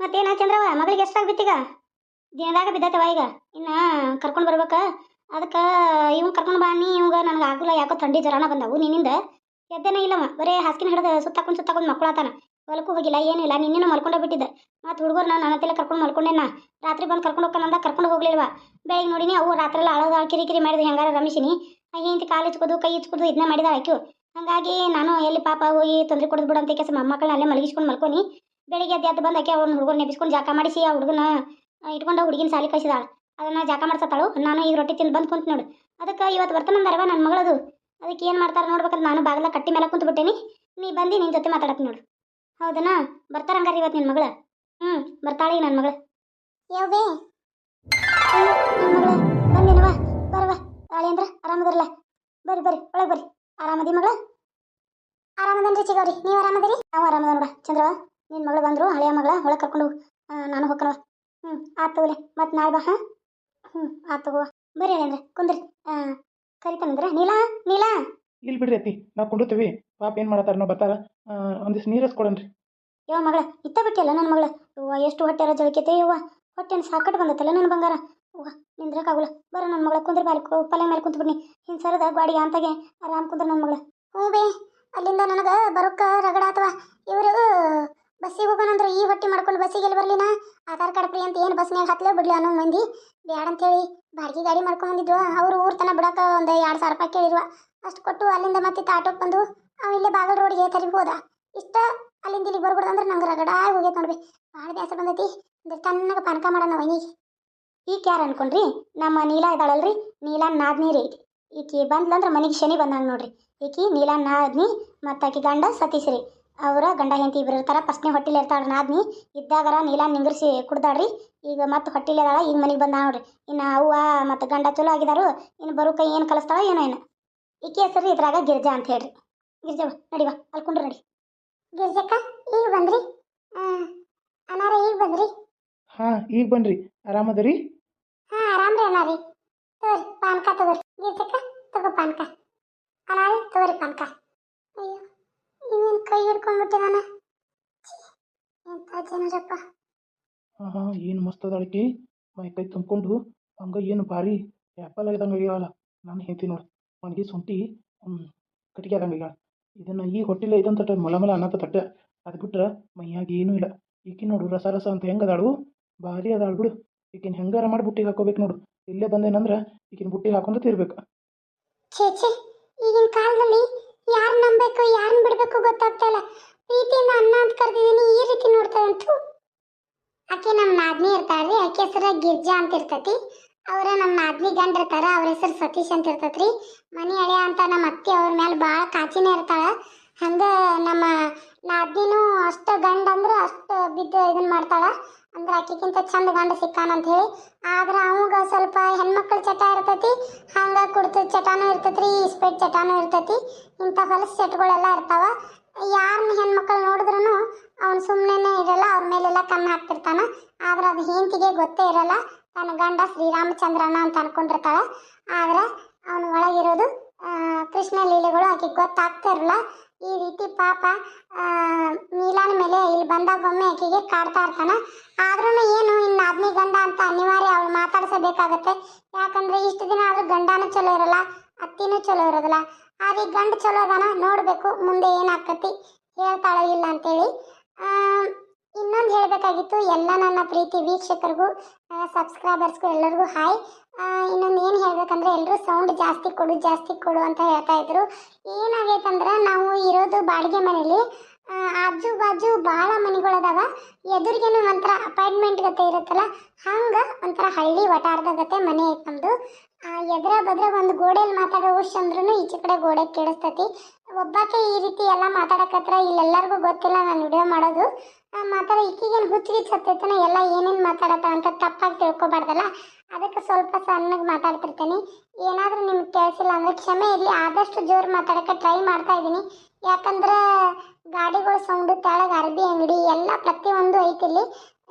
ಮತ್ತೇನ ಚಂದ್ರವ? ಮಗಳಿಗೆ ಎಷ್ಟಾಗಿ ಬಿತ್ತೀಗ ದಿನದಾಗ ಬಿದ್ದತವ ಈಗ. ಇನ್ನ ಕರ್ಕೊಂಡು ಬರ್ಬೇಕ. ಅದಕ್ಕೆ ಇವ್ನು ಕರ್ಕೊಂಡು ಬಾ ನೀ, ಇವಾಗ ನನಗೆ ಆಗಲ್ಲ. ಯಾಕೋ ಥಂಡಿ ಜ್ವರನ ಬಂದವು ನಿನ್ನಿಂದ. ಎದ್ದೇನೆ ಇಲ್ಲವ. ಬರೇ ಹಾಸಿನ ಹಿಡಿದು ಸುತ್ತಾಕೊಂಡು ಸುತ್ತಾಕೊಂಡು ಮಕ್ಕಳಾತಾನ ಹೊಲಕ್ಕೂ ಹೋಗಿಲ್ಲ ಏನಿಲ್ಲ ನಿನ್ನೇನು ಮಲ್ಕೊಂಡೇ ಮತ್ತು ಹುಡುಗರು ನಾನು ನನ್ನ ಕರ್ಕೊಂಡು ಮಲ್ಕೊಂಡೇನ ರಾತ್ರಿ ಬಂದು ಕರ್ಕೊಂಡು ಹೋಗ್ಕನಂದ ಕರ್ಕೊಂಡು ಹೋಗ್ಲಿಲ್ವ. ಬೆಳಗ್ಗೆ ನೋಡಿನಿ ಅವು ರಾತ್ರಿ ಎಲ್ಲ ಅಳದ ಕಿರಿಕಿರಿ ಮಾಡಿದ ಹೆಂಗಾರ ರಮಿಸಿನಿ. ಹಿಂತಿ ಕಾಲು ಇಚ್ಕೋದು ಕೈ ಇಚ್ಕೋದು ಇದನ್ನ ಮಾಡಿದ ಆಯ್ತು ಹಾಗಾಗಿ ನಾನು ಎಲ್ಲಿ ಪಾಪ ಹೋಗಿ ತೊಂದರೆ ಕೊಡೋದು ಬಿಡು ಅಂತ ಕೆಲಸ ಮೊಮ್ಮಕ್ಕಳನ್ನ ಅಲ್ಲೇ ಮಲಗಿಸ್ಕೊಂಡು ಮಲ್ಕೊನಿ. ಬೆಳಿಗ್ಗೆ ಎದ್ದು ಎದ್ದು ಬಂದಾಕೆ ಅವ್ನ ಹುಡುಗನ ನೆಬಿಸ್ಕೊಂಡು ಜಾಕ ಮಾಡಿಸಿ ಆ ಹುಡುಗನ ಇಟ್ಕೊಂಡು ಹುಡುಗಿನ ಸಾಲಿ ಕಳಿಸಿದಾಳ. ಅದನ್ನು ಜಾಕ ಮಾಡ್ಸತ್ತಾಳು. ನಾನು ಈಗ ರೊಟ್ಟಿ ತಿಂದು ಬಂದು ಕುಂತು ನೋಡು ಅದಕ್ಕೆ ಇವತ್ತು ಬರ್ತಾನಂದಾರವ ನನ್ನ ಮಗಳದು. ಅದಕ್ಕೆ ಏನು ಮಾಡ್ತಾರೆ ನೋಡ್ಬೇಕಂತ ನಾನು ಬಾಗಿಲ ಕಟ್ಟಿ ಮೇಲೆ ಕುಂತು ಬಿಟ್ಟೇನಿ ನೀ ಬಂದು ನಿನ್ನ ಜೊತೆ ಮಾತಾಡಕ್ಕೆ ನೋಡು. ಹೌದನಾ? ಬರ್ತಾರಂಗಾರ ಇವತ್ತು ನಿನ್ನ ಮಗಳ? ಹ್ಞೂ ಬರ್ತಾಳೆ ನನ್ನ ಮಗಳು. ಯಾವೇ ಮಗಳ. ಬಂದೇನವ ಬರವ. ರಾಳೇಂದ್ರ ಆರಾಮದಿರಲ್ಲ ಬರ್ರಿ ಬರ್ರಿ, ಒಳಗೆ ಬರ್ರಿ. ಆರಾಮದಿ ಮಗಳ? ಆರಾಮದನ್ರಿ ಚಿಗವ್ರಿ? ನೀವು ಆರಾಮದಿರಿ? ನಾವು ಆರಾಮದ ನೋಡ. ಚಂದ್ರವ? ನಿನ್ನ ಮಗಳು ಬಂದರು ಹಳೆಯ ಮಗಳ ಒಳಗೆ ಕರ್ಕೊಂಡು ಹೋಗು. ನಾನು ಹೋಗ್ಕನವ ಹ್ಞೂ ಆತು ತಗೋಲೆ. ಮತ್ತೆ ನಾಳೆ ಬಾ ಹಾಂ? ಹ್ಞೂ ಆತು ತಗೋ. ಬರ್ರಿ ಅಂದ್ರೆ ಕುಂದ್ರಿ. ಕರಿತಾನಂದ್ರೆ ನೀಲಾ ನೀಲಾ? ಇಲ್ಲಿ ಬಿಡ್ರಿ ಅತ್ತಿ ನಾವು ಕೊಂಡುತ್ತೀವಿ ಪಾಪ ಏನು ಮಾಡತ್ತಾರ ನಾವು ಬರ್ತಾರ. ಒಂದಿಷ್ಟು ನೀರಸ್ ಕೊಡನ್ರಿ ಯವ್ವ ಮಗಳ ಇತ್ತ ಬಿಟ್ಟಿಲ್ಲ ನನ್ನ ಮಗಳ? ಎಷ್ಟು ಹೊಟ್ಟೆ ಜಳಕೈತೆ ಯವ್ವ. ಹೊಟ್ಟೆನ ಸಾಕಟ್ಟು ಬಂದತ್ತಲ್ಲ ನನ್ನ ಬಂಗಾರ? ಅವ್ವ ನಿಂದ್ರಕ್ಕಾಗಲ್ಲ ಬರ ನನ್ನ ಮಗಳ ಕುಂದ್ರ ಬಾಲಿ ಪಲ್ಯ ಮೇಲೆ ಕುಂತು ಬಿಡ್ನಿ ಹಿಂಗೆ ಸರದ ಗಾಡಿ ಅಂತಾಗೆ ಆರಾಮ್ ಕುಂದ್ರ ನನ್ನ ಮಗಳ ಹ್ಞೂ ಬೇ ಅಲ್ಲಿಂದ ನನಗೆ ಬರೋಕ್ಕ ರಗಡ ಆತವ ಇವರು ಬಸ್ಸಿಗೆ ಹೋಗೋಣಂದ್ರೆ ಈ ಹೊಟ್ಟಿ ಮಾಡ್ಕೊಂಡು ಬಸ್ಸಿಗೆ ಎಲ್ಲಿ ಬರ್ಲಿನ ಆಧಾರ್ ಕಾರ್ಡ್ ಫ್ರೀ ಅಂತ ಏನು ಬಸ್ನ್ಯಾಗ ಹತ್ಲೇ ಬಿಡ್ಲಿ ಅನ್ನೋ ಮಂದಿ. ಬ್ಯಾಡ ಅಂತೇಳಿ ಬಾಡಿಗೆ ಗಾಡಿ ಮಾಡ್ಕೊಂಡು ಬಂದಿದ್ವು ಅವ್ರು ಊರ್ ತನ ಬಿಡಕ್ಕೆ ಒಂದು ಎರಡು ಸಾವಿರ ರೂಪಾಯಿ ಕೇಳಿರುವ ಅಷ್ಟು ಕೊಟ್ಟು ಅಲ್ಲಿಂದ ಮತ್ತೆ ಆಟೋಗೆ ಬಂದು ಅವ ಇಲ್ಲೇ ಬಾಗಲ್ ರೋಡ್ಗೆ ತರಿಗೆ ಹೋದ. ಇಷ್ಟ ಅಲ್ಲಿಂದ ಇಲ್ಲಿಗೆ ಬರ್ಬಿಡ್ದು ಅಂದ್ರೆ ನಂಗೆ ರಗಡ ಹೋಗೈತೆ ನೋಡ್ರಿ. ಭಾಳ ಬೇಸರ ಬಂದೈತಿ. ಅಂದ್ರೆ ತಣ್ಣಗೆ ಪಾನಕ ಮಾಡೋಣ ವೈನಿಗೆ ಈಗ ಯಾರು ಅನ್ಕೊಂಡ್ರಿ? ನಮ್ಮ ನೀಲಾ ಇದ್ದಾಳಲ್ರಿ. ನೀಲಾ ನಾದ್ನಿ ರೀ ಈಕಿ ಬಂದ್ಲಂದ್ರೆ ಮನೆಗೆ ಶನಿ ಬಂದಂಗೆ ನೋಡ್ರಿ. ಈಕಿ ನೀಲಾ ನಾದ್ನಿ ಮತ್ತು ಆಕಿ ಗಂಡ ಸತೀಶ್ ರೀ. ಅವರ ಗಂಡ ಹೆಂಡತಿ ಇಬ್ರು ಇರ್ತಾರ. ಫಸ್ಟ್ನೇ ಹೊಟ್ಟಿಲಿ ಇರ್ತಾಳ ನಾದ್ನಿ ಇದ್ದಾಗರ ನೀಲ ನಿಂಗರ್ಸಿ ಕುಡ್ದಾಳ್ರಿ. ಈಗ ಮತ್ತೆ ಹೊಟ್ಟಿಲಿ ಅದಾಳ ಈಗ ಮನೆಗೆ ಬಂದ ನೋಡ್ರಿ. ಇನ್ನು ಅವ್ವ ಮತ್ತು ಗಂಡ ಚಲೋ ಆಗಿದಾರು. ಇನ್ನು ಬರೋ ಕೈ ಏನು ಕಲಿಸ್ತಾಳ ಏನೋ ಏನು. ಈಕೆ ಹೆಸರು ಇದ್ರಾಗ ಗಿರ್ಜಾ ಅಂತ ಹೇಳ್ರಿ. ಗಿರ್ಜಾ ನಡಿವಾ ಅಲ್ಲಿ ಕುಂಡ್ರು ನಡಿ. ಗಿರ್ಜಕ್ಕ ಈಗ ಬಂದ್ರಿ? ಅನಾರ ಈಗ ಬಂದ್ರಿ? ಹಾ ಈಗ ಬನ್ರಿ ಆರಾಮದರಿ? ಹಾ ಆರಾಮ್ರಿ ಅನಾರಿ ತೋರಿ ಪಾನ್ಕ ತಗೋರಿ ಗಿರ್ಜಕ್ಕ ತಗೋ ಪಾನ್ಕ ಅನಾರಿ ತಗೋರಿ ಪಾನ್ಕ ಅಯ್ಯೋ ಇವೇನು ಕೈ ಹಿಡ್ಕೊಂಡ್ಬಿಟ್ಟೆ ನಾನು ಎಂತ ಜನರಪ್ಪ ಹಾಂ ಹಾಂ ಮಸ್ತ್ ಮೈ ಕೈ ತುಂಬ್ಕೊಂಡು, ಹಂಗೆ ಏನು ಭಾರಿ ಆ್ಯಪಲ್ ಆಗ್ದಂಗೆ ಆಗ್ಯಾಳ ನಾನು ಹೇಳ್ತೀನಿ ನೋಡಿ ಒಣಗಿ ಶುಂಠಿ ಕಟ್ಟಿಗೆ ಆದಂಗೆ ಆಗ್ಯಾಳ. ಇದನ್ನು ಈ ಹೊಟ್ಟಿಲೆ ಇದಂತ ಮಲ ಮಲ ಅನ್ನತ್ತ ತಟ್ಟ. ಅದು ಬಿಟ್ರೆ ಮೈಯಾಗ ಏನೂ ಇಲ್ಲ. ಈಕಿ ನೋಡು ರಸ ರಸ ಅಂತ ಹೆಂಗೆ ಅದಾಳು? ಭಾರಿ ಅದಾಳು ಬಿಡು. ಈಕಿನ ಹೆಂಗಾರ ಮಾಡಿ ಬುಟ್ಟಿಗೆ ಹಾಕೋಬೇಕು ನೋಡು. ಇಲ್ಲೇ ಬಂದೇನಂದ್ರೆ ಈಕಿನ ಬುಟ್ಟಿಗೆ ಹಾಕೊಂಡು ತಿರ್ಬೇಕು. ಛೇ ಛೇ, ಈಗಿನ ಕಾಲದಲ್ಲಿ ಯಾರು ನಂಬಬೇಕು ಯಾರನ್ನ ಬಿಡಬೇಕು ಗೊತ್ತಾಗ್ತಾ ಇಲ್ಲ. ಪ್ರೀತಿಯಿಂದ ಅನ್ನ ಅಂತ ಕರೆದಿದ್ದೀನಿ ಈ ರೀತಿ ನೋಡ್ತಾ ಅಂತೂ ಆಕೆ ನಮ್ಮ ನಾದ್ನಿ ಇರ್ತಾಳ್ರಿ, ಆಕೆ ಹೆಸರು ಗಿರ್ಜಾ ಅಂತ ಇರ್ತತಿ. ಅವರ ನಮ್ಮ ನಾದ್ನಿ ಗಂಡ ತರ ಅವ್ರ ಹೆಸರು ಸತೀಶ್ ಅಂತ ಇರ್ತತ್ರಿ. ಮನೆ ಅಳೆ ಅಂತ ನಮ್ಮ ಅತ್ತೆ ಅವ್ರ ಮೇಲೆ ಭಾಳ ಕಾಚಿನೇ ಇರ್ತಾಳ. ಹಂಗ ನಮ್ಮ ನಾದ್ನಿನೂ ಅಷ್ಟ ಗಂಡ ಅಂದ್ರೆ ಅಷ್ಟ ಬಿದ್ದು ಇದನ್ನ ಮಾಡ್ತಾಳ. ಅಂದ್ರೆ ಆಕಿಗಿಂತ ಚಂದ ಗಂಡ ಸಿಕ್ಕಾನ ಅಂತ ಹೇಳಿ. ಆದ್ರೆ ಅವಾಗ ಸ್ವಲ್ಪ ಹೆಣ್ಮಕ್ಳ ಚಟ ಇರ್ತತಿ, ಹಂಗ ಕುಡ್ತ ಚಟಾನು ಇರ್ತೈತ್ರಿ ಇಸ್ಪೇಟ್ ಚಟಾನು ಇರ್ತತಿ. ಇಂಥ ಹೊಲಸು ಚಟಗಳೆಲ್ಲ ಇರ್ತಾವ. ಯಾರನ್ನ ಹೆಣ್ಮಕ್ಳು ನೋಡಿದ್ರು ಅವ್ನು ಸುಮ್ಮನೆ ಇರಲ್ಲ, ಅವ್ರ ಮೇಲೆಲ್ಲ ಕಣ್ಣು ಹಾಕ್ತಿರ್ತಾನ. ಆದ್ರೆ ಅದು ಹೆಂಡತಿಗೆ ಗೊತ್ತೇ ಇರಲ್ಲ, ತನ್ನ ಗಂಡ ಶ್ರೀರಾಮಚಂದ್ರನ ಅಂತ ಅನ್ಕೊಂಡಿರ್ತಾಳೆ. ಆದ್ರೆ ಅವನ ಒಳಗಿರೋದು ಕೃಷ್ಣ ಲೀಲೆಗಳು ಆಕೆಗೆ ಗೊತ್ತಾಗ್ತಾ ಇರಲ್ಲ. ಈ ರೀತಿ ಪಾಪ ನೀಲಾನ ಮೇಲೆ ಇಲ್ಲಿ ಬಂದಾಗೊಮ್ಮೆ ಆಕೆಗೆ ಕಾಡ್ತಾ ಇರ್ತಾನ. ಆದ್ರೂ ಏನು, ಇನ್ನು ಆದ್ಮಿ ಗಂಡ ಅಂತ ಅನಿವಾರ್ಯ ಅವಳು ಮಾತಾಡಿಸಬೇಕಾಗತ್ತೆ. ಯಾಕಂದ್ರೆ ಇಷ್ಟು ದಿನ ಆದ್ರೂ ಗಂಡನೂ ಚಲೋ ಇರಲ್ಲ, ಅತ್ತಿನೂ ಚಲೋ ಇರೋದಿಲ್ಲ. ಆದ್ರೆ ಗಂಡ ಚಲೋ ಅದಾನ, ನೋಡ್ಬೇಕು ಮುಂದೆ ಏನಾಗ್ತತಿ, ಹೇಳ್ತಾಳೋ ಇಲ್ಲ ಅಂತೇಳಿ. ಇನ್ನೊಂದು ಹೇಳಬೇಕಾಗಿತ್ತು, ಎಲ್ಲ ನನ್ನ ಪ್ರೀತಿ ವೀಕ್ಷಕರಿಗೂ ಸಬ್ಸ್ಕ್ರೈಬರ್ಸ್ಗೂ ಎಲ್ಲರಿಗೂ ಹಾಯ್ ಇನ್ನೊಂದು ಏನು ಹೇಳಬೇಕಂದ್ರೆ ಎಲ್ಲರೂ ಸೌಂಡ್ ಜಾಸ್ತಿ ಕೊಡು ಜಾಸ್ತಿ ಕೊಡು ಅಂತ ಹೇಳ್ತಾ ಇದ್ರು. ಏನಾಗೈತಂದ್ರೆ, ನಾವು ಇರೋದು ಬಾಡಿಗೆ ಮನೇಲಿ ಆಜು ಬಾಜು ಭಾಳ ಮನೆಗಳದಾವ. ಎದುರಿಗೇನು ಒಂಥರ ಅಪಾರ್ಟ್ಮೆಂಟ್ ಗತೆ ಇರುತ್ತಲ್ಲ, ಹಂಗೆ ಒಂಥರ ಹಳ್ಳಿ ವಟಾರದ ಗತೆ ಮನೆ ಐತೆ ನಮ್ಮದು ಎದುರ ಬದ್ರ ಒಂದು ಗೋಡೆಯಲ್ಲಿ ಮಾತಾಡೋ ಅಂದ್ರೂ ಈಚೆ ಕಡೆ ಗೋಡೆ ಕೇಳಿಸ್ತೈತಿ. ಒಬ್ಬಾಕೆ ಈ ರೀತಿ ಎಲ್ಲ ಮಾತಾಡಕತ್ರ ಇಲ್ಲೆಲ್ಲರಿಗೂ ಗೊತ್ತಿಲ್ಲ ನಾನು ವಿಡಿಯೋ ಮಾಡೋದು. ಮಾತಾಡ ಈಕಿಗೇನು ಹುಚ್ಚಿಗಿಚ್ಚ ಹತ್ತೈತನ? ಎಲ್ಲ ಏನೇನು ಮಾತಾಡತ್ತ ಅಂತ ತಪ್ಪಾಗಿ ತಿಳ್ಕೊಬಾರ್ದಲ್ಲ? ಅದಕ್ಕೆ ಸ್ವಲ್ಪ ಸಣ್ಣಗೆ ಮಾತಾಡ್ತಿರ್ತೀನಿ. ಏನಾದರೂ ನಿಮ್ಗೆ ಕೇಳಿಸಿಲ್ಲ ಅಂದರೆ ಕ್ಷಮೆ ಇರಲಿ. ಆದಷ್ಟು ಜೋರು ಮಾತಾಡೋಕ್ಕೆ ಟ್ರೈ ಮಾಡ್ತಾ ಇದ್ದೀನಿ. ಯಾಕಂದ್ರೆ ಗಾಡಿಗಳು ಸೌಂಡು, ತೆಳಗೆ ಅರ್ಬಿ ಅಂಗಡಿ ಎಲ್ಲ ಪ್ರತಿಯೊಂದು ಐತಿಲ್ಲಿ.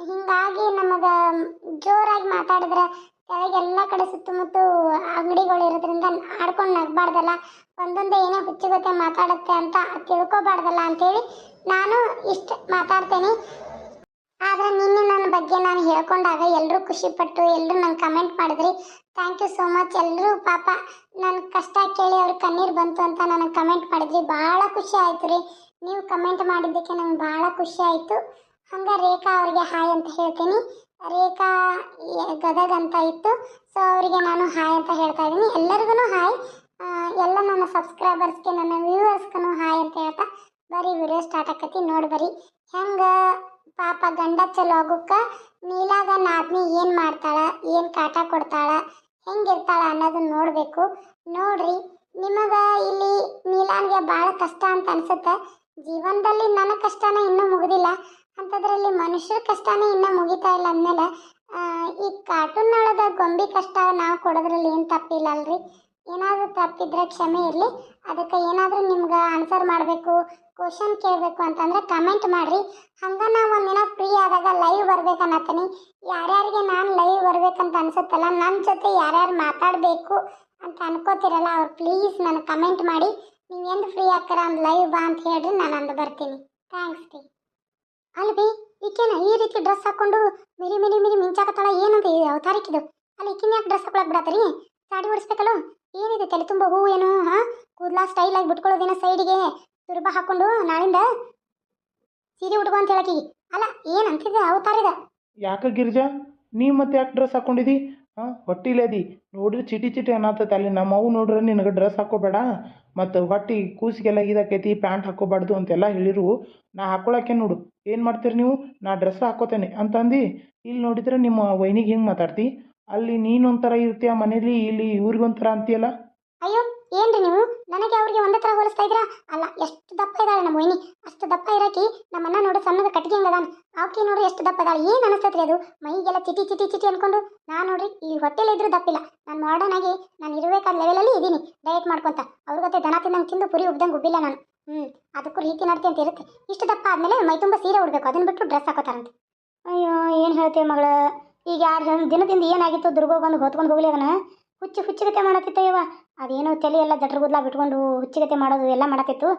ಹಿಂಗಾಗಿ ನಮಗೆ ಜೋರಾಗಿ ಮಾತಾಡಿದ್ರೆ ಕೆಳಗೆ ಎಲ್ಲ ಕಡೆ ಸುತ್ತಮುತ್ತ ಅಂಗಡಿಗಳು ಇರೋದ್ರಿಂದ ಆಡ್ಕೊಂಡು ನಗಬಾರ್ದಲ್ಲ, ಒಂದೊಂದೇ ಏನೋ ಹುಚ್ಚುಗತ್ತೆ ಮಾತಾಡುತ್ತೆ ಅಂತ ತಿಳ್ಕೊಬಾರ್ದಲ್ಲ ಅಂತೇಳಿ ನಾನು ಇಷ್ಟ ಮಾತಾಡ್ತೇನೆ. ಆದರೆ ನಿನ್ನೆ ನನ್ನ ಬಗ್ಗೆ ನಾನು ಹೇಳ್ಕೊಂಡಾಗ ಎಲ್ಲರೂ ಖುಷಿಪಟ್ಟು ಎಲ್ಲರೂ ನಂಗೆ ಕಮೆಂಟ್ ಮಾಡಿದ್ರಿ. ಥ್ಯಾಂಕ್ ಯು ಸೋ ಮಚ್ ಎಲ್ಲರೂ ಪಾಪ ನನ್ನ ಕಷ್ಟ ಕೇಳಿ ಅವ್ರ ಕಣ್ಣೀರು ಬಂತು ಅಂತ ನನಗೆ ಕಮೆಂಟ್ ಮಾಡಿದ್ರಿ. ಭಾಳ ಖುಷಿ ಆಯ್ತು ರೀ. ನೀವು ಕಮೆಂಟ್ ಮಾಡಿದ್ದಕ್ಕೆ ನಂಗೆ ಭಾಳ ಖುಷಿ ಆಯಿತು. ಹಂಗೆ ರೇಖಾ ಅವ್ರಿಗೆ ಹಾಯ್ ಅಂತ ಹೇಳ್ತೀನಿ. ರೇಖಾ ಗದಗ ಅಂತ ಇತ್ತು. ಸೊ ಅವರಿಗೆ ನಾನು ಹಾಯ್ ಅಂತ ಹೇಳ್ತಾ ಇದ್ದೀನಿ. ಎಲ್ಲರಿಗೂ ಹಾಯ್ ಎಲ್ಲ ನನ್ನ ಸಬ್ಸ್ಕ್ರೈಬರ್ಸ್ಗೆ ನನ್ನ ವ್ಯೂವರ್ಸ್ಗೂ ಹಾಯ್ ಅಂತ ಹೇಳ್ತಾ ಬರೀ ವಿಡಿಯೋ ಸ್ಟಾರ್ಟ್ ಆಕತಿ. ನೋಡಿ ಬರೀ ಹೆಂಗೆ ಪಾಪ ಗಂಡ ಚಲೋ ಆಗುಕ್ಕ ನೀಲಾಗ ನಾದ್ನಿ ಏನು ಮಾಡ್ತಾಳ, ಏನು ಕಾಟ ಕೊಡ್ತಾಳ, ಹೆಂಗಿರ್ತಾಳ ಅನ್ನೋದನ್ನ ನೋಡಬೇಕು. ನೋಡ್ರಿ, ನಿಮಗೆ ಇಲ್ಲಿ ನೀಲಾನ್ಗೆ ಭಾಳ ಕಷ್ಟ ಅಂತ ಅನ್ಸುತ್ತೆ. ಜೀವನದಲ್ಲಿ ನನ್ನ ಕಷ್ಟನ ಇನ್ನೂ ಮುಗಿದಿಲ್ಲ. ಅಂಥದ್ರಲ್ಲಿ ಮನುಷ್ಯರ ಕಷ್ಟನೇ ಇನ್ನೂ ಮುಗಿತಾ ಇಲ್ಲ ಅಂದಮೇಲೆ ಈ ಕಾರ್ಟೂನ್ ಒಳಗೆ ಗೊಂಬಿ ಕಷ್ಟ ನಾವು ಕೊಡೋದ್ರಲ್ಲಿ ಏನು ತಪ್ಪಿಲ್ಲ ಅಲ್ರಿ ಏನಾದರೂ ತಪ್ಪಿದ್ರೆ ಕ್ಷಮೆ ಇರಲಿ. ಅದಕ್ಕೆ ಏನಾದರೂ ನಿಮ್ಗೆ ಆನ್ಸರ್ ಮಾಡಬೇಕು ಕ್ವಶನ್ ಕೇಳಬೇಕು ಅಂತಂದ್ರೆ ಕಮೆಂಟ್ ಮಾಡಿರಿ. ಹಂಗೆ ನಾವು ಒಂದಿನ ಫ್ರೀ ಆದಾಗ ಲೈವ್ ಬರ್ಬೇಕನ್ನತ್ತೀನಿ. ಯಾರ್ಯಾರಿಗೆ ನಾನು ಲೈವ್ ಬರ್ಬೇಕಂತ ಅನ್ಸುತ್ತಲ್ಲ ನನ್ನ ಜೊತೆ ಯಾರ್ಯಾರು ಮಾತಾಡಬೇಕು ಅಂತ ಅನ್ಕೋತಿರಲ್ಲ ಅವ್ರು ಪ್ಲೀಸ್ ನನಗೆ ಕಮೆಂಟ್ ಮಾಡಿ. ನೀವು ಎಂದು ಫ್ರೀ ಆಗ್ತಾರ ಒಂದು ಲೈವ್ ಬಾ ಅಂತ ಹೇಳ್ರಿ, ನಾನು ಅಂದು ಬರ್ತೀನಿ. ಥ್ಯಾಂಕ್ಸ್ ರೀ. ಅಲ್ವಿ ಈಕೇನ ಈ ರೀತಿ ಡ್ರೆಸ್ ಹಾಕೊಂಡು ಮಿರಿ ಮಿರಿ ಮಿರಿ ಮಿಂಚಾಕತ್ತಾಳ ಏನಂತ ಈ ಅವತಾರಕ್ಕಿದು? ಅಲ್ಲಿ ಈಕಿನ ಯಾಕೆ ಡ್ರೆಸ್ ಹಾಕೊಳಕ್ ಬಿಡತ್ತರಿ ಸಾಡಿ ಹೊಡಿಸ್ಬೇಕಲ್ಲ ಏನಿದೆ ತಲೆ ತುಂಬ ಹೂವು ಏನು, ಹಾ? ಕೂದಲ ಸ್ಟೈಲ್ ಆಗಿ ಬಿಟ್ಕೊಳ್ಳೋದೇನೋ ಸೈಡಿಗೆ ತುರುಬ ಹಾಕೊಂಡು ನಾಳಿಂದ ಸೀರೆ ಉಟ್ಕೊ ಅಂತ ಹೇಳಕಿ ಅಲ್ಲ ಏನು ಅಂತಿದೆ ಅವತಾರ ಇದೆ? ಯಾಕೆ ಗಿರಿಜಾ? ನೀ ಮತ್ತೆ ಯಾಕೆ ಡ್ರೆಸ್ ಹಾಕೊಂಡಿದಿ? ಹಾಂ ಹೊಟ್ಟಿಲೇದಿ ನೋಡ್ರಿ ಚಿಟಿ ಚಿಟಿ ಅನ್ನತ್ತೈತೆ ಅಲ್ಲಿ. ನಮ್ಮ ಅವು ನೋಡ್ರೆ ನಿನಗೆ ಡ್ರೆಸ್ ಹಾಕೋಬೇಡ. ಮತ್ತು ಹೊಟ್ಟಿ, ಕೂಸಿಗೆಲ್ಲ ಇದಾಕೈತಿ, ಪ್ಯಾಂಟ್ ಹಾಕೋಬಾರ್ದು ಅಂತೆಲ್ಲ ಹೇಳಿರು. ನಾ ಹಾಕೊಳಕ್ಕೆ ನೋಡು. ಏನು ಮಾಡ್ತೀರಿ ನೀವು? ನಾ ಡ್ರೆಸ್ ಹಾಕೋತೇನೆ. ಅಂತಂದು ಇಲ್ಲಿ ನೋಡಿದ್ರೆ ನಿಮ್ಮ ವೈನಿಗೆ ಹಿಂಗೆ ಮಾತಾಡ್ತಿ, ಅಲ್ಲಿ ನೀನು ಒಂಥರ ಇರ್ತೀಯ ಮನೇಲಿ, ಇಲ್ಲಿ ಇವ್ರಿಗೊಂಥರ ಅಂತೀಯಲ್ಲ? ಅಯ್ಯೋ, ಏನ್ರಿ ನೀವು? ನನಗೆ ಅವ್ರಿಗೆ ಒಂದೇ ಥರ ಹೋಲಿಸ್ತಾ ಇದ್ದೀರಾ? ಅಲ್ಲ, ಎಷ್ಟು ದಪ್ಪ ಇದ್ದಾಳೆ ನಮ್ಮ ವೈನಿ. ಅಷ್ಟು ದಪ್ಪ ಇರಕಿ ನಮ್ಮನ್ನ ನೋಡಿ ಸಣ್ಣದ ಕಟ್ಟಿಗೆ ಹಂಗದಾನ ಆಕಿ ನೋಡಿ ಎಷ್ಟು ದಪ್ಪ ಇದ್ದಾಳೆ. ಏನು ಅನಿಸ್ತೈತ್ರಿ ಅದು? ಮೈಗೆಲ್ಲ ಚಿಟಿ ಚಿಟಿ ಚಿಟಿ ಅನ್ಕೊಂಡು. ನಾನು ನೋಡ್ರಿ, ಈ ಹೊಟ್ಟೆಲಿ ಇದ್ರೂ ದಪ್ಪಿಲ್ಲ. ನಾನು ಮಾಡರ್ನ್ ಆಗಿ ನಾನು ಇರಬೇಕಾದ ಲೆವೆಲಲ್ಲಿ ಇದ್ದೀನಿ ಡಯಟ್ ಮಾಡ್ಕೊಂತ. ಅವ್ರ ಜೊತೆ ದನ ತಿಂದಂಗೆ ತಿಂದು ಪುರಿ ಉಬ್ದಂಗೆ ಉಬ್ಬಿಲ್ಲ ನಾನು. ಹ್ಞೂ ಅದಕ್ಕೂ ರೀತಿ ನಡತೆ ಅಂತ ಇರುತ್ತೆ. ಇಷ್ಟು ದಪ್ಪ ಆದಮೇಲೆ ಮೈ ತುಂಬ ಸೀರೆ ಉಡಬೇಕು. ಅದನ್ನ ಬಿಟ್ಟು ಡ್ರೆಸ್ ಹಾಕೋತಾರಂತೆ. ಅಯ್ಯೋ, ಏನು ಹೇಳ್ತೇವೆ ಮಗಳು? ಈಗ ಎರಡು ದಿನದಿಂದ ಏನಾಗಿತ್ತು? ದುರ್ಗೋ ಬಂದು ಹೊತ್ಕೊಂಡು ಹೋಗ್ಲಿ ಅದನ್ನು. ಹುಚ್ಚು ಹುಚ್ಚುಗತೆ ಮಾಡತ್ತಿತ್ತಯ್ಯವ ಅದೇನೋ ತಲೆ ಎಲ್ಲ ಜಟ್ರ ಗುದ್ಲ ಬಿಟ್ಕೊಂಡು ಹುಚ್ಚುಗತೆ ಮಾಡೋದು ಎಲ್ಲ ಮಾಡತ್ತಿತ್ತು.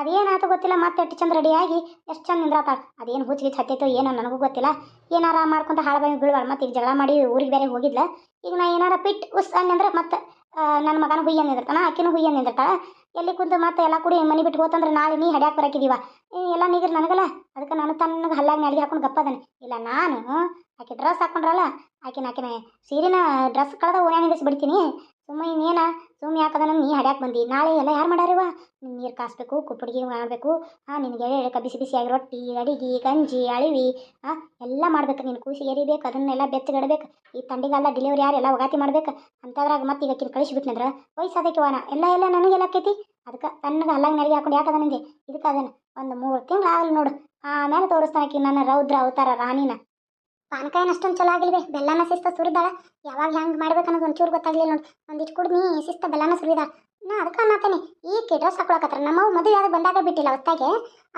ಅದೇನಾಯ್ತು ಗೊತ್ತಿಲ್ಲ. ಮತ್ತೆ ಎಷ್ಟು ಚಂದ ರೆಡಿಯಾಗಿ ಎಷ್ಟು ಚಂದ ನಿಂದ್ರಾತಾಳ ಅದೇನು ಹುಚ್ಚಿಗೆ ಹತ್ತಿತ್ತು ಏನೋ ನನಗೂ ಗೊತ್ತಿಲ್ಲ. ಏನಾರ ಮಾಡ್ಕೊಂತ ಹಾಳು ಬಂದು ಬೀಳ್ಬಾಳ ಮತ್ತೆ ಈಗ ಜಗಳ ಮಾಡಿ ಊರಿಗೆ ಬೇರೆ ಹೋಗಿದ್ಲ. ಈಗ ನಾ ಏನಾರ ಪಿಟ್ ಉಸ್ ಅನ್ನಂದ್ರೆ ಮತ್ತೆ ನನ್ನ ಮಗನ ಹುಯ್ಯ ನಿಂದಿರ್ತಾನ, ಆಕಿನೂ ಹುಯ್ಯ ನಿಂದಿರ್ತಾಳ. ಎಲ್ಲಿ ಕುಂತು ಮತ್ತೆ ಎಲ್ಲ ಕೂಡಿ ಮನೆ ಬಿಟ್ಟು ಹೋತಂದ್ರೆ ನಾಳೆ ನೀ ಹಡ್ಯಾಕ್ ಬರಕಿದೀವ. ಎಲ್ಲ ನೀಗಿರ್ ನನಗಲ್ಲ? ಅದಕ್ಕೆ ನಾನು ತನ್ನಗೆ ಹಲ್ಲಾಗಿ ನಾಲಿಗೆ ಹಾಕೊಂಡು ಗಪ್ಪದನೆ. ಇಲ್ಲ ನಾನು, ಆಕೆ ಡ್ರೆಸ್ ಹಾಕೊಂಡ್ರಲ್ಲ, ಆಕಿನ ಆಕಿನ ಸೀರೆನ ಡ್ರೆಸ್ ಕಳೆದ ನಿಲ್ಲಿಸಿ ಬಿಡ್ತೀನಿ ಸುಮ್ಮನೆ ಇನ್ನೇನ? ಸುಮ್ಮ ಯಾಕದನ ನೀ ಹಡ್ಯಾಕೆ ಬಂದಿ? ನಾಳೆ ಎಲ್ಲ ಯಾರು ಮಾಡ್ಯಾರವ ನೀರು ಕಾಸ್ಬೇಕು ಕುಪ್ಪಡಿಗೆ ಮಾಡಬೇಕು. ಹಾಂ ನಿನಗೆ ಎಳೆ ಬಿಸಿ ಬಿಸಿಯಾಗಿ ರೊಟ್ಟಿ, ಅಡಿಗೆ, ಗಂಜಿ, ಅಳಿವಿ ಹಾಂ ಎಲ್ಲ ಮಾಡ್ಬೇಕು. ನೀನು ಕೂಸಿ ಎರಿಬೇಕು ಅದನ್ನೆಲ್ಲ ಬೆಚ್ಚಗಿಡ್ಬೇಕು ಈ ತಂಡಿಗಾಲ ಡೆಲಿವರಿ ಯಾರು ಎಲ್ಲ ಒಗಾತಿ ಮಾಡ್ಬೇಕು? ಅಂಥದ್ರಾಗ ಮತ್ತೆ ಈಗ ಕಿನ್ ಕಳಿಸ್ಬಿಟ್ನಂದ್ರೆ ವಯಸ್ಸಾದಕ್ಕೆ ವಾನ ಎಲ್ಲ ಎಲ್ಲ ನನಗೆಲ್ಲ ಆಕೈತಿ. ಅದಕ್ಕೆ ತನ್ನಗೆ ಹಲ್ಲಾಗ ನೆರಿಗೆ ಹಾಕೊಂಡು ಯಾಕದ ನಿಂಗೆ? ಇದಕ್ಕೆ ಅದನ್ನು ಒಂದು ಮೂರು ತಿಂಗಳು ಆಗಲಿ ನೋಡು. ಆಮೇಲೆ ತೋರಿಸ್ತಾನಕಿ ನನ್ನ ರೌದ್ರ ಅವತಾರ ರಾಣಿನ. ಪಾನಕಾಯಿನ ಅಷ್ಟೊಂದು ಚಲೋ ಆಗಿಲ್ವೇ? ಬೆಲ್ಲನ ಶಿಸ್ತ ಸುರಿದಾಳ. ಯಾವಾಗ ಹೆಂಗೆ ಮಾಡ್ಬೇಕು ಅನ್ನೋದು ಒಂಚೂರು ಗೊತ್ತಾಗ್ಲಿಲ್ಲ ನೋಡಿ. ಒಂದಿಷ್ಟು ಕುಡ್ದು ನೀ ಶಿಸ್ತ ಬೆಲ್ಲನ ಸುರಿದಾಳ. ನಾ ಅದಕ್ಕೆ ಅನ್ನತಾನೆ. ಈ ಡ್ರೆಸ್ ಹಾಕೊಳಕತ್ರ ನಮ್ಮ ಮದುವೆ ಯಾವ್ದು ಬಂದಾಗ ಬಿಟ್ಟಿಲ್ಲ ಹೊತ್ತಾಗೆ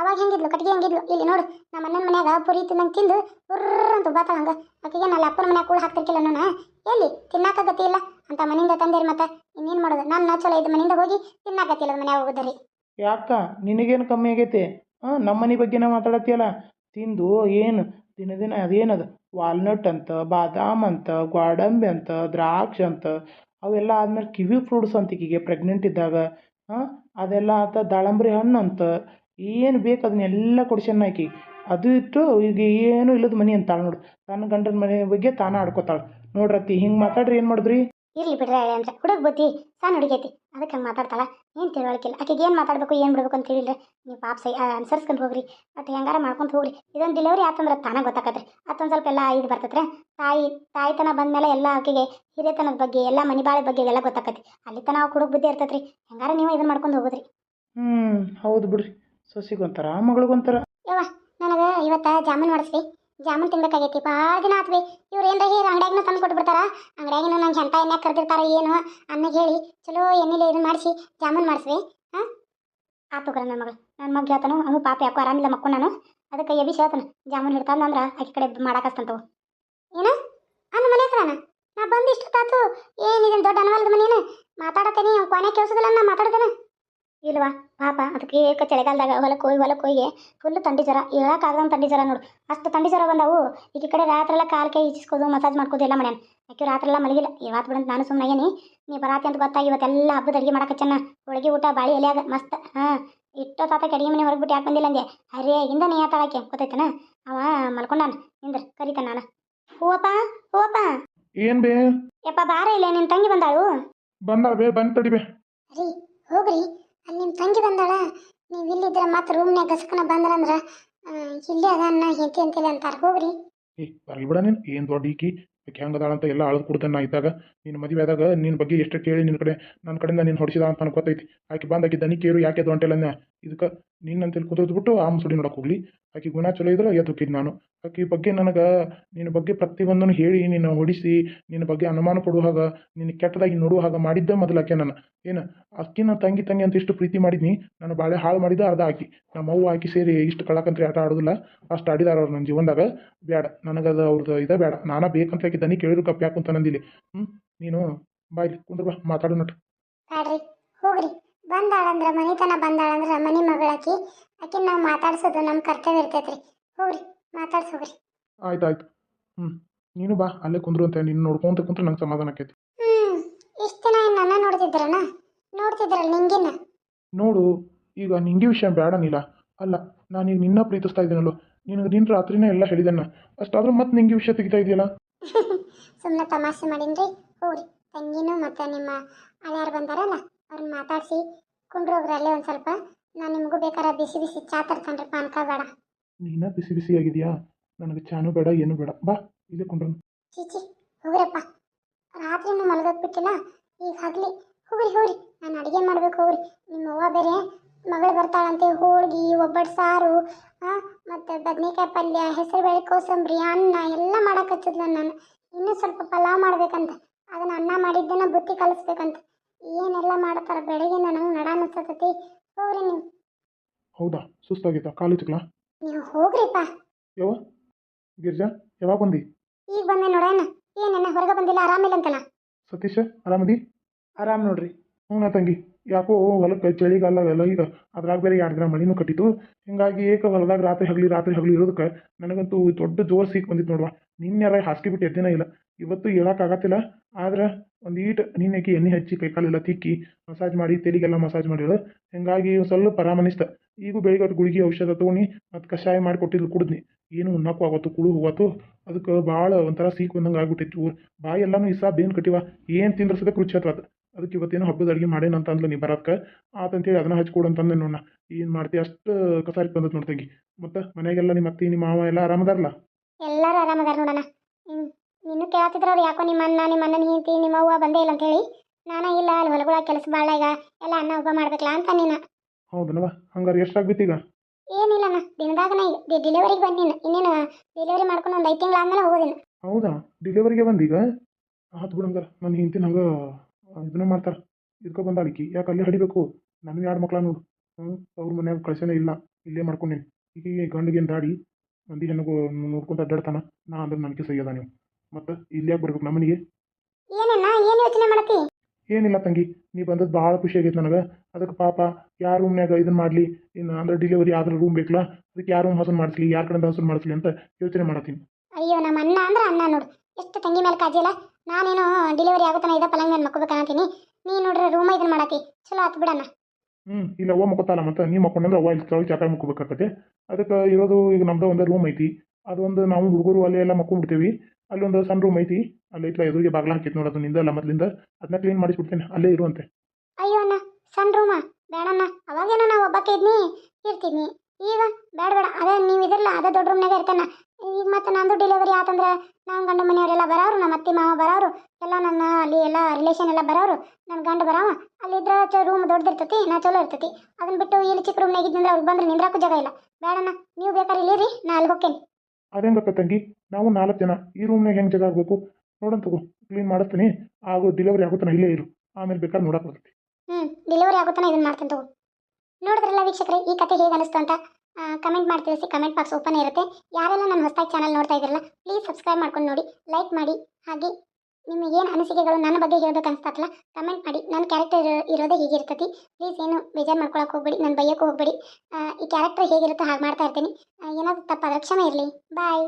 ಅವಾಗ ಹೆಂಗಿದ್ಲು? ಕಟ್ಟಿಗೆ ಹೆಂಗಿದ್ಲು? ಇಲ್ಲಿ ನೋಡು. ನಮ್ಮ ಅಣ್ಣನ ಮನ್ಯಾಗ ಪುರಿ ತಿನ್ನಂಗೆ ತಿಂದು ಉರ್ರ ಅಂತ ಉಬ್ಬಾತಾಳ ಹಂಗೆ. ಆಕೆಗೆ ನಾನು ಅಪ್ಪನ ಮನ್ಯಾಗ ಕೂಡ ಹಾಕ್ತಿರ್ಕಿಲ್ಲ ನಾನು ಎಲ್ಲಿ? ತಿನ್ನಾಕ ಗತಿ ಇಲ್ಲ. ಅಂತ ಮನೆಯಿಂದ ತಂದೇರಿ ಮತ್ತೆ ಇನ್ನೇನು ಮಾಡೋದು? ನಾನು ಚಲೋ ಇದ್ದ ಮನಿಂದ ಹೋಗಿ ತಿನ್ನಾಕತ್ತಿಲ್ಲ ಮನ್ಯಾಗ ಹೋಗೋದ್ರಿ. ಯಾಕ? ನಿನಗೇನು ಕಮ್ಮಿ ಆಗೈತೆ? ಹಾಂ ನಮ್ಮ ಮನೆ ಬಗ್ಗೆನೇ ಮಾತಾಡತ್ತೀಯಲ್ಲ? ತಿಂದು ಏನು? ದಿನ ದಿನ ಅದೇನದು? ವಾಲ್ನಟ್ ಅಂತ, ಬಾದಾಮ್ ಅಂತ ಗ್ವಾಡಂಬಿ ಅಂತ, ದ್ರಾಕ್ಷಿ ಅಂತ, ಅವೆಲ್ಲ ಆದ್ಮೇಲೆ ಕಿವಿ ಫ್ರೂಟ್ಸ್ ಅಂತ ಈಕಿಗೆ ಪ್ರೆಗ್ನೆಂಟ್ ಇದ್ದಾಗ ಅದೆಲ್ಲ ಆತ ದಾಳಂಬ್ರಿ ಹಣ್ಣು ಅಂತ, ಏನು ಬೇಕು ಅದನ್ನೆಲ್ಲ ಕೊಡ್ಸ್ಯಾನ ಹಾಕಿ ಅದು ಇಟ್ಟು ಈಗ ಏನು ಇಲ್ಲದ ಮನೆ ಅಂತಾಳೆ ನೋಡು. ತನ್ನ ಗಂಡನ ಮನೆ ಬಗ್ಗೆ ತಾನೇ ಆಡ್ಕೊತಾಳೆ. ನೋಡ್ರತ್ತಿ, ಹಿಂಗೆ ಮಾತಾಡ್ರಿ ಏನು ಮಾಡಿದ್ರಿ? ಇರ್ಲಿ ಬಿಡ್ರಿ ಹೇಳಿ ಅಂದ್ರೆ ಹುಡುಗ ಬುದ್ಧಿ ಸಣ್ಣ ಹುಡುಗೈತಿ ಅದಕ್ಕೆ ಹಂಗೆ ಮಾತಾಡ್ತಾಳ. ಏನು ತಿಳುವಳಿಕಿಲ್ಲ? ಆಕೆಗೆ ಏನು ಮಾತಾಡ್ಬೇಕು ಏನು ಬಿಡ್ಬೇಕು ಅಂತ ಹೇಳಿದ್ರೆ ನೀವು ಪಾಪ ಸೈ ಅನ್ಸರ್ಸ್ಕೊಂಡು ಹೋಗ್ರಿ. ಬಟ್ ಹೆಂಗಾರ ಮಾಡ್ಕೊಂಡು ಹೋಗ್ರಿ. ಇದೊಂದು ಡೆಲಿವರಿ ಆತಂದ್ರೆ ತಾನಾಗ ಗೊತ್ತಾಕತ್ರಿ. ಅದೊಂದು ಸ್ವಲ್ಪ ಎಲ್ಲ ಇದು ಬರ್ತತ್ರೆ. ತಾಯಿ ತಾಯಿತನ ಬಂದ ಮೇಲೆ ಎಲ್ಲ ಆಕೆಗೆ ಹಿರಿಯತನದ ಬಗ್ಗೆ ಎಲ್ಲ ಮನಿ ಬಾಳೆ ಬಗ್ಗೆ ಎಲ್ಲ ಗೊತ್ತಾಕತಿ ಅಲ್ಲಿ ತನ ಹುಡುಗ ಬುದ್ಧಿ ಇರ್ತೈತ್ರಿ. ಹೆಂಗಾರ ನೀವು ಇದನ್ನ ಮಾಡ್ಕೊಂಡು ಹೋಗೋದ್ರಿ. ಹ್ಞೂ ಹೌದು ಬಿಡ್ರಿ. ಸೊಸಿಗೊಂಥರ ಮಗಳಿಗೊಂಥರ. ಯವ್ವ ನನಗೆ ಇವತ್ತು ಜಾಮೂನ್ ಮಾಡಿಸ್ರಿ. ಜಾಮೂನ್ ತಿನ್ಬೇಕಾಗೈತಿ? ಭಾಳ ದಿನ ಆತ್ವಿ. ಇವ್ರು ಏನ್ರ ಹೇಳಿ ಅಂಗಡ್ಯಾಗಿನ ತಂದು ಕೊಟ್ಟು ಬಿಡ್ತಾರ ಅಂಗಡ್ಯಾಗಿನ ನಂಗೆ ಎಂಟ ಎಣ್ಣೆ ಕರೆದಿರ್ತಾರ ಏನು ಅನ್ನಗೆ ಹೇಳಿ ಚಲೋ ಎಣ್ಣೆಲಿ ಇದು ಮಾಡಿಸಿ, ಜಾಮೂನ್ ಮಾಡ್ಸ್ವಿ. ಹಾಂ? ಆತು ನನ್ನ ಮಗಳು. ನನ್ನ ಮಗ ಹೇಳ್ತಾನು ಅವನು ಪಾಪ ಯಾಕೋ ಆರಾಮಿಲ್ಲ ಮಕ್ಕಳು ನಾನು. ಅದಕ್ಕೆ ಎಬಿ ಹೇಳ್ತಾನೆ, ಜಾಮೂನ್ ಹಿಡ್ತಾನ ಅಂದ್ರೆ ಆಕೆ ಕಡೆ ಮಾಡಾಕಸ್ತಂತವು ಏನು? ಅನ್ನ ಮನೆ ಹತ್ರನ? ನಾ ಬಂದು ತಾತು ಏನಿದೆ ದೊಡ್ಡ ಅನ್ವಲ್ದ ಮನೇನ? ಮಾತಾಡತ್ತೇನೆ, ಅವ್ನು ಕೊನೆ ಕೇಳಿಸೋದಿಲ್ಲ ನಾ ಮಾತಾಡ್ತೇನೆ. ಇಲ್ವಾ ಪಾಪ ಅದಕ್ಕೆ ಏಕ ಚಳಿಗಾಲದಾಗ ಹೊಲಕ್ಕೆ ಹೋಗಿ ಹೊಲಕ್ಕೆ ಹೋಗಿ ಫುಲ್ ತಂಡಿ ಜ್ವರ. ಹೇಳಕ್ಕಾಗದಂಗೆ ತಂಡಿ ಜ್ವರ ನೋಡು. ಅಷ್ಟು ತಂಡಿ ಜ್ವರ ಬಂದವು. ಈಗ ಈ ಕಡೆ ರಾತ್ರೆಲ್ಲ ಕಾಲು ಕೈ ಮಸಾಜ್ ಮಾಡ್ಕೋದು ಎಲ್ಲ ಮಾಡ್ಯಾನ. ಯಾಕೆ ರಾತ್ರೆಲ್ಲ ಮಲಗಿಲ್ಲ? ಇವತ್ತು ಬಿಡಂತ ನಾನು ಸುಮ್ಮನೆ ಏನಿ ನೀ ಬರಾತಿ ಅಂತ ಗೊತ್ತಾಗಿ ಇವತ್ತೆಲ್ಲ ಹಬ್ಬದ ಅಡುಗೆ ಮಾಡಕ್ಕೆ ಚೆನ್ನ ಹೋಳಿಗೆ ಊಟ ಬಾಳಿ ಎಲೆಯಾಗ ಮಸ್ತ್. ಹಾಂ ಇಷ್ಟೋ ತಾತ ಅಡುಗೆ ಮನೆ ಹೊರಗೆ ಬಿಟ್ಟು ಯಾಕೆ ಬಂದಿಲ್ಲ ಅಂದೆ? ಇಂದ ನೀ ಗೊತ್ತೈತನ ಅವ ಮಲ್ಕೊಂಡಾನ. ನಿಂದ್ರ ಕರಿತಾನ ನಾನು. ಹೂವಪ್ಪ ಹೂವಪ್ಪ. ಏನ್ ಬೇ? ಯಪ್ಪ ಬಾರ ಇಲ್ಲ ನಿನ್ನ ತಂಗಿ ಬಂದಾಳು? ಬಂದಾಳ ಬೇ ಬಂದ್ ತಡಿ ಬೇ. ರೀ ಹೋಗ್ರಿ. ಅಲ್ಲಿ ನಿಮ್ಮ ತಂಗಿ ಬಂದಾಳ? ನೀವು ಇಲ್ಲಿದ್ರೆ ಮತ್ತೆ ರೂಮ್ನ್ಯಾಗ ಗಸಕನ ಬಂದ್ರಂದ್ರ ಆ, ಇಲ್ಲೇ ಅದ ಅನ್ನ ಹೆಂಡತಿ ಅಂತಾರ. ಹೋಗ್ರಿ. ಏ ಬರಲಿ ಬಿಡ ನೀನು. ಏನು ದೊಡ್ಡ ಈಕಿ? ಆಕೆ ಅಂತ ಎಲ್ಲ ಅಳದು ಕೊಡ್ತೇನೆ ನಾ ಇದ್ದಾಗ. ನಿನ್ನ ಮದುವೆ ಆದಾಗ ನಿನ್ನ ಬಗ್ಗೆ ಎಷ್ಟು ಕೇಳಿ ನಿನ್ನ ಕಡೆ ನನ್ನ ಕಡೆಯಿಂದ ನೀನು ಹೊಡಿಸಿದ ಅಂತ ಅನ್ಕೋತೈತಿ. ಆಕೆ ಬಂದು ಆಕೆ ದನಿ ಕೇರು ಯಾಕೆ ದೊಂಟೆಲ್ಲ ಇದಕ್ಕೆ ನಿನ್ನಂತೇಳಿ ಕೂತೋದು ಬಿಟ್ಟು ಆ ಮುಸುಡಿ ನೋಡಕ್ಕೆ ಹೋಗ್ಲಿ. ಆಕೆ ಗುಣ ಚಲೋ ಇದ್ರೆ ಎದ್ದು ಹೋಗಿದ್ದು ನಾನು. ಆಕೆ ಬಗ್ಗೆ ನನಗೆ ನಿನ್ನ ಬಗ್ಗೆ ಪ್ರತಿಯೊಂದನ್ನು ಹೇಳಿ, ನಿನ್ನ ಹೊಡಿಸಿ ನಿನ್ನ ಬಗ್ಗೆ ಅನುಮಾನ ಪಡುವ ಹಾಗ, ನಿನ್ನ ಕೆಟ್ಟದಾಗಿ ನೋಡುವ ಹಾಗೆ ಮಾಡಿದ್ದ ಮೊದಲು ಆಕೆ ನಾನು ಏನು ಅಕ್ಕಿನ ತಂಗಿ ತಂಗಿ ಅಂತ ಇಷ್ಟು ಪ್ರೀತಿ ಮಾಡಿದ್ನಿ, ನಾನು ಬಾಳೆ ಹಾಳು ಮಾಡಿದ ಅರ್ಧ ಆಕಿ. ನಮ್ಮ ಅವ್ವ ಆಕಿ ಸೇರಿ ಇಷ್ಟು ಕಳಕಂತ್ರಿ ಆಟ ಆಡೋದಿಲ್ಲ, ಅಷ್ಟು ಆಡಿದಾರ ಅವ್ರು ನನ್ನ ಜೀವನದಾಗ. ಬೇಡ ನನಗದು ಅವ್ರದ್ದು ಇದೇ ಬೇಡ ನಾನು ಬೇಕಂತ ಆಕಿ ದನಿ ಕೇಳಿದ್ರು ಕಪ್ಪ ಯಾಕಂತ ನಂದಿಲ್ಲಿ ಹ್ಞೂ ನೀನು ಬಾಯ್ಲಿ ಕುಂದ್ರ ಬಾ ಮಾತಾಡು ನೋಡ್ರಿ ಬಂದಾಳಂದ್ರ ಮನಿತನ ಬಂದಾಳಂದ್ರ ಮನಿ ಮಗಳಾಕಿ ಆಕಿನ ನಾವು ಮಾತಾಡ್ಸೋದು ನಮ್ಮ ಕರ್ತವ್ಯ ಇರ್ತೈತ್ರಿ. ಹೋಗ್ರಿ ಮಾತಾಡ್ಸ ಹೋಗ್ರಿ. ಆಯ್ತು ಆಯ್ತು ಹ್ಞೂ ನೀನು ಬಾ ಅಲ್ಲೇ ಕುಂದ್ರು ಅಂತ ನೀನು ನೋಡ್ಕೊಂತ ಕುಂತ್ರೆ ನಂಗೆ ಸಮಾಧಾನ ಆಕೈತಿ. ಹ್ಮ್ ಇಷ್ಟ ದಿನ ಏನ್ ನನ್ನ ನೋಡ್ತಿದ್ರನ ನೋಡ್ತಿದ್ರಲ್ಲ ನಿಂಗಿನ ನೋಡು ಈಗ ನಿಂಗೆ ವಿಷಯ ಬೇಡ ನೀಲ. ಅಲ್ಲ ನಾನೀಗ ನಿನ್ನ ಪ್ರೀತಿಸ್ತಾ ಇದ್ದೀನಲ್ಲೋ ನಿನಗೆ ನಿನ್ನ ರಾತ್ರಿನೇ ಎಲ್ಲ ಹೇಳಿದೆನ ಅಷ್ಟಾದ್ರೂ ಮತ್ತೆ ನಿಂಗೆ ವಿಷಯ ತೆಗಿತಾ ಇದೆಯಲ್ಲ ಸುಮ್ಮನೆ ತಮಾಷೆ ಮಾಡಿನ್ರಿ ಹೋಗ್ರಿ. ತಂಗಿನೂ ಮತ್ತೆ ನಿಮ್ಮ ಅಳ್ಯಾರು ಬಂದಾರಲ್ಲ? ಅವ್ರನ್ನ ಮಾತಾಡಿಸಿ ಕುಂಡ್ರೋಗ್ರಿ ಅಲ್ಲೇ ಒಂದು ಸ್ವಲ್ಪ ನಾನು ನಿಮಗೂ ಬೇಕಾರೆ ಬಿಸಿ ಬಿಸಿ ಚಾ ತರ್ತಾನೆ ಪಾನ್ಕ ಬೇಡ ನೀನ ಬಿಸಿ ಬಿಸಿ ಆಗಿದೆಯಾ? ನನಗೆ ಚಾನು ಬೇಡ ಏನು ಬೇಡ. ಬಾ ಇಲ್ಲೇ ಕುಂಡ್ರು ಚೀಚಿ ಹೋಗ್ರಪ್ಪ. ರಾತ್ರಿನೂ ಮಲಗೋದ್ ಬಿಟ್ಟಿಲ್ಲ ಈಗ ಹಗ್ಲಿ. ಹೋಗ್ರಿ ಹೋಗ್ರಿ. ನಾನು ಅಡುಗೆ ಮಾಡ್ಬೇಕು ಹೋಗ್ರಿ. ನಿಮ್ಮ ಅವ್ವ ಬೇರೆ ಮಗಳು ಬರ್ತಾಳಂತೆ ಹೋಳ್ಗಿ ಒಬ್ಬಟ್ಟು ಸಾರು ಮತ್ತು ಬದನೆಕಾಯಿ ಪಲ್ಯ ಹೆಸರುಬೇಳೆ ಕೋಸಂಬರಿ ಅನ್ನ ಎಲ್ಲ ಮಾಡಕತ್ತಿದ್ಲ ನಾನು. ಇನ್ನೂ ಸ್ವಲ್ಪ ಪಲಾವ್ ಮಾಡ್ಬೇಕಂತ. ಅದನ್ನ ಅನ್ನ ಮಾಡಿದ್ದನ್ನ ಬುತ್ತಿ ಕಲಿಸ್ಬೇಕಂತ. ಏನೆಲ್ಲ ಮಾಡ್ತಾರೆ ಬೆಳಗಿಂದ ನಂಗೆ ನಡ ಅನಿಸ್ತತೈತಿ ಹೋಗ್ರಿ ನೀವು. ಹೌದಾ? ಸುಸ್ತಾಗಿತ್ತ ಕಾಲು ಚಿಕ್ಲಾ ನೀವು ಹೋಗ್ರಿಪ್ಪ. ಯಾವ ಗಿರ್ಜಾ ಯಾವಾಗ ಬಂದಿ? ಈಗ ಬಂದೆ ನೋಡೋಣ ಏನೇನ ಹೊರಗೆ ಬಂದಿಲ್ಲ ಆರಾಮಿಲ್ಲ ಅಂತಲ್ಲ ಸತೀಶ ಆರಾಮದಿ? ಆರಾಮ್ ನೋಡ್ರಿ. ಹ್ಞೂ ನಾ ತಂಗಿ. ಯಾಕೋ ಹೊಲಕ್ಕೆ ಚಳಿಗಾಲ ಎಲ್ಲ ಈಗ ಅದ್ರಾಗ ಬೇರೆ ಎರಡು ದಿನ ಮಳಿನೂ ಕಟ್ಟಿತ್ತು ಹಿಂಗಾಗಿ ಏಕ ಹೊಲದಾಗ ರಾತ್ರಿ ಹಗಲಿ ರಾತ್ರಿ ಹಗಲಿ ಇರೋದಕ್ಕೆ ನನಗಂತೂ ದೊಡ್ಡ ಜೋರು ಸಿಕ್ಕಿ ಬಂದಿತ್ತು ನೋಡುವ. ನಿನ್ನೆರ ಹಾಸಿಗೆ ಬಿಟ್ಟು ಎದ್ದಿನ ಇಲ್ಲ. ಇವತ್ತು ಹೇಳಕ್ಕಾಗತ್ತಿಲ್ಲ ಆದ್ರೆ ಒಂದು ಈಟ್ ನಿನ್ನೆಕಿ ಎಣ್ಣೆ ಹಚ್ಚಿ ಕೈಕಾಲೆಲ್ಲ ತಿಕ್ಕಿ ಮಸಾಜ್ ಮಾಡಿ, ತೆಲಿಗೆಲ್ಲ ಮಸಾಜ್ ಮಾಡಿಳು ಹಿಂಗಾಗಿ ಸ್ವಲ್ಪ ಆರಾಮನಿಸ್ತ ಈಗೂ ಬೆಳಿಗ್ಗೆ ಹೊತ್ತು ಗುಳಿಗೆ ಔಷಧ ತೊಗೊಂಡು ಮತ್ತು ಕಷಾಯ ಮಾಡಿ ಕೊಟ್ಟಿದ್ದು ಕುಡಿದ್ನಿ. ಏನು ಉಣ್ಣಕ್ಕೂ ಆವತ್ತು, ಕುಳು ಹೋಗತ್ತು ಅದಕ್ಕೆ ಭಾಳ ಒಂಥರ ಸೀಕ್ ಬಂದಂಗೆ ಆಗ್ಬಿಟ್ಟಿತ್ತು ಬಾಯಿ ಎಲ್ಲಾನು ಇಸ ಬೇನ್ ಕಟ್ಟಿವ. ಏನು ತಿಂದ್ರೆ ಸದಕ್ಕೆ ರುಚಿ ಹತ್ತದ ಅದಕ್ಕೆ ಇವತ್ತೇನೋ ಹಬ್ಬದ ಅಡುಗೆ ಮಾಡೇನ ಅಂತ ಅಂದ್ಲು ನೀ ಬರೋದಕ್ಕೆ ಆತಂತೇಳಿ ಅದನ್ನ ಹಚ್ಕೊಡು ಅಂತಂದೆ ನೋಡ ಏನು ಮಾಡ್ತಿ? ಅಷ್ಟು ಕಸಾರಿ ಬಂದತ್ ನೋಡ್ತಂಗಿ ಮತ್ತು ಮನೆಗೆಲ್ಲ ನಿಮ್ಮ ಅತ್ತಿ ನಿಮ್ಮ ಮಾವ ಎಲ್ಲ ಆರಾಮದಾರಲ್ಲ ಎಲ್ಲರೂ ಆರಾಮದಾರ ನೋಡೋಣ. ನಿನ್ನೂ ಕೇಳ್ತಿದ್ರು ಅವ್ರು ಯಾಕೋ ನಿಮ್ಮ ಅಣ್ಣ ನಿಮ್ಮ ಅಣ್ಣನ ಹೆಂಡತಿ ನಿಮ್ಮ ಅವ್ವ ಬಂದೇ ಇಲ್ಲ ಅಂತ ಹೇಳಿ ನಾನು ಇಲ್ಲ ಅಲ್ಲಿ ಹೊಲಗಳ ಕೆಲಸ ಭಾಳ ಈಗ. ಎಲ್ಲ ಅನ್ನ ಒಬ್ಬ ಮಾಡ್ಬೇಕಲ್ಲ ಅಂತ ನೀನು. ಹೌದನವ ಹಂಗಾರೆ ಎಷ್ಟಾಗ್ಬಿತ್ತು ಈಗ? ಏನಿಲ್ಲಣ್ಣ ದಿನದಾಗ ನಾ ಡೆಲಿವರಿಗೆ ಬಂದಿನ ಇನ್ನೇನು ಡೆಲಿವರಿ ಮಾಡ್ಕೊಂಡು ಒಂದು ಐದು ತಿಂಗಳು ಆದ್ಮೇಲೆ ಹೋಗೋದಿನ ಹೌದಾ? ಡಿಲಿವರಿಗೆ ಬಂದೀಗ ಆತು ಹಂಗಾರೆ. ನನ್ನ ಹಿಂತಿನ ಹಂಗೆ ಇದನ್ನ ಮಾಡ್ತಾರೆ. ಇದಕ್ಕೆ ಬಂದಾಳಿಕಿ ಯಾಕೆ ಅಲ್ಲೇ ಹಡಿಬೇಕು? ನನಗೆ ಎರಡು ಮಕ್ಕಳ ನೋಡು. ಹ್ಞೂ ಅವ್ರ ಮನ್ಯಾಗ ಕಳ್ಸನೇ ಇಲ್ಲ. ಇಲ್ಲೇ ಮಾಡ್ಕೊಂಡೇನಿ. ಈಗ ಗಂಡಿಗೆ ದಾಡಿ ಮಂದಿ ಹೆಣ್ಣಿಗೂ ನೋಡ್ಕೊಂತ ಅಡ್ಡಾಡ್ತಾನ. ನಾ ಅಂದ್ರೆ ನನಗೆ ಸೈಯದ ನೀವು. ಮತ್ತು ಇಲ್ಲಿ ಯಾಕೆ ಬರ್ಬೇಕು ನಮ್ಮನಿಗೆ? ಏನಣ್ಣ ಏನು ಯೋಚನೆ ಏನಿಲ್ಲ ತಂಗಿ ನೀ ಬಂದದ್ದು ಭಾಳ ಖುಷಿ ಆಗೈತೆ ನನಗೆ. ಅದಕ್ಕೆ ಪಾಪ ಯಾರ ರೂಮ್ನ್ಯಾಗ ಇದನ್ನ ಮಾಡಲಿ? ಇನ್ನು ಅಂದ್ರೆ ಡಿಲಿವರಿ ಆದ್ರೆ ರೂಮ್ ಬೇಕಲ್ಲ ಅದಕ್ಕೆ ಯಾರು ರೂಮ್ ಹಸನ್ ಮಾಡಿಸ್ಲಿ? ಯಾರ ಕಡೆಯಿಂದ ಹಸನ್ ಮಾಡಿಸ್ಲಿ ಅಂತ ಯೋಚನೆ ಮಾಡತ್ತೀನಿ. ಅಯ್ಯೋ ನಮ್ಮ ಅಣ್ಣ ಅಂದ್ರೆ ಅಣ್ಣ ನೋಡು. ಎಷ್ಟು ತಂಗಿ ಮೇಲೆ ಕಾಜಿ ಇಲ್ಲ ನಾನೇನು ಡೆಲಿವರಿ ಆಗುತ್ತಾನ ಇದ ಪಲಂಗ್ ಮೇಲೆ ಮಕ್ಕೋಬೇಕಂತೀನಿ ನೀ ನೋಡ್ರಿ ರೂಮ ಇದನ್ನ ಮಾಡತ್ತಿ. ಚಲೋ ಆತು ಬಿಡಣ್ಣ. ಹ್ಮ್ ಇಲ್ಲ ಅವ್ವ ಮಕ್ಕೋತಾಳ ಮತ್ತೆ. ನೀ ಮಕ್ಕೊಂಡ್ರೆ ಅವ್ವ ಇಲ್ಲಿ ಕೆಳಗೆ ಚಾಪಾಯಿ ಮಕ್ಕೋಬೇಕಾಗತ್ತೆ ಅದಕ್ಕೆ ಇರೋದು ಈಗ ನಮ್ದು ಒಂದು ರೂಮ್ ಐತಿ. ಅದೊಂದು ನಾವು ಹುಡುಗರು ಅಲ್ಲಿ ಎಲ್ಲ ಮಕ್ಕೊಂಡ್ಬಿಡ್ತೀವಿ. ಅಲ್ಲಿ ಒಂದು ಸಣ್ಣ ರೂಮ್ ಐತಿ. ಅಲ್ಲಿ ಐತ್ಲ ಎದುರಿಗೆ ಬಾಗ್ಲ ಹಾಕಿತ್ತು ನೋಡೋದು ನಿಂದಲ್ಲ ಮೊದಲಿಂದ. ಅದನ್ನ ಕ್ಲೀನ್ ಮಾಡಿಸ್ಬಿಡ್ತೇನೆ ಅಲ್ಲೇ ಇರುವಂತೆ. ಅಯ್ಯೋ ಅಣ್ಣ ಸಣ್ಣ ರೂಮ ಬೇಡಣ್ಣ ಅವಾಗೇನೋ ನಾವು ಒಬ್ಬಕ್ಕೆ ಇದ್ನಿ, ಇರ್ತಿದ್ನಿ. ಈಗ ಬೇಡ ಬೇಡ. ಅದೇ ನೀವು ಇದ್ರಲ್ಲ ಅದೇ ದೊಡ್ಡ ರೂಮ್ನಾಗ ಇರ್ತಾನ. ಈಗ ಮತ್ತೆ ನಂದು ಡೆಲಿವರಿ ಆತಂದ್ರೆ ನಮ್ಮ ಗಂಡ ಮನೆಯವರೆಲ್ಲ ಬರೋರು, ನಮ್ಮ ಅತ್ತೆ, ಮಾವ ಬರೋರು, ಎಲ್ಲ ನನ್ನ ಅಲ್ಲಿ ಎಲ್ಲ ರಿಲೇಷನ್ ಎಲ್ಲ ಬರೋರು ನನ್ನ ಗಂಡ ಬರಾವ. ಅಲ್ಲಿದ್ರ ಚ ರೂಮ್ ದೊಡ್ಡದಿರ್ತತಿ ನಾ ಚಲೋ ಇರ್ತತಿ. ಅದನ್ನ ಬಿಟ್ಟು ಇಲ್ಲಿ ಚಿಕ್ಕ ರೂಮ್ನಾಗ ಇದ್ದಂದ್ರೆ ಅವ್ರು ಬಂದ್ರೆ ನಿಂದ್ರಾಕು ಜಾಗ ಇಲ್ಲ. ಬೇಡಣ್ಣ ನೀವು ಬೇಕಾದ್ರೆ ಇಲ್ಲಿರಿ, ನಾ ಅಲ್ಲಿ ಹೋಗ್ತೇನೆ ಅದೇಂಗಕ್ಕ ತಂಗಿ? ನಾವು ನಾಲ್ಕು ಜನ, ಈ ರೂಮ್ನಾಗ ಹೆಂಗೆ ಜಾಗ ಆಗಬೇಕು? ನೋಡೋಣ ತಗೋ ಕ್ಲೀನ್ ಮಾಡಿಸ್ತೀನಿ. ಆಗೋ ಡಿಲಿವರಿ ಆಗುತ್ತಾನ ಇಲ್ಲೇ ಇರು. ಆಮೇಲೆ ಬೇಕಾದ್ರೆ ನೋಡಕ್ಕೆ ಬರ್ತೈತಿ ಹ್ಞೂ ಡೆಲಿವರಿ ಆಗುತ್ತಾನೆ ಇದನ್ನ ಮಾಡ್ತೀನಿ ತಗೋ. ನೋಡಿದ್ರಲ್ಲ ವೀಕ್ಷಕರೆ, ಈ ಕತೆ ಹೇಗೆ ಅನಿಸ್ತು ಅಂತ ಕಮೆಂಟ್ ಮಾಡಿ ತಿಳಿಸಿ ಕಮೆಂಟ್ ಬಾಕ್ಸ್ ಓಪನ್ ಇರುತ್ತೆ. ಯಾರೆಲ್ಲ ನನ್ನ ಹೊಸದಾಗಿ ಚಾನಲ್ ನೋಡ್ತಾ ಇದ್ರಲ್ಲ ಪ್ಲೀಸ್ ಸಬ್ಸ್ಕ್ರೈಬ್ ಮಾಡ್ಕೊಂಡು ನೋಡಿ ಲೈಕ್ ಮಾಡಿ, ಹಾಗೆ ನಿಮಗೇನು ಅನಿಸಿಕೆಗಳು ನನ್ನ ಬಗ್ಗೆ ಹೇಳ್ಬೇಕು ಅನ್ಸ್ತತ್ತಲ್ಲ ಕಮೆಂಟ್ ಮಾಡಿ. ನನ್ನ ಕ್ಯಾರೆಕ್ಟರ್ ಇರೋದೇ ಹೀಗಿರ್ತೈತಿ. ಪ್ಲೀಸ್ ಏನು ಬೇಜಾರು ಮಾಡ್ಕೊಳಕ್ಕೆ ಹೋಗ್ಬೇಡಿ. ನನ್ನ ಬೈಯಕ್ಕೆ ಹೋಗ್ಬೇಡಿ. ಈ ಕ್ಯಾರೆಕ್ಟರ್ ಹೇಗಿರುತ್ತೋ ಹಾಗೆ ಮಾಡ್ತಾ ಇರ್ತೀನಿ. ಏನಾದರೂ ತಪ್ಪಾದ್ರೆ ಕ್ಷಮೆ ಇರಲಿ. ಬಾಯ್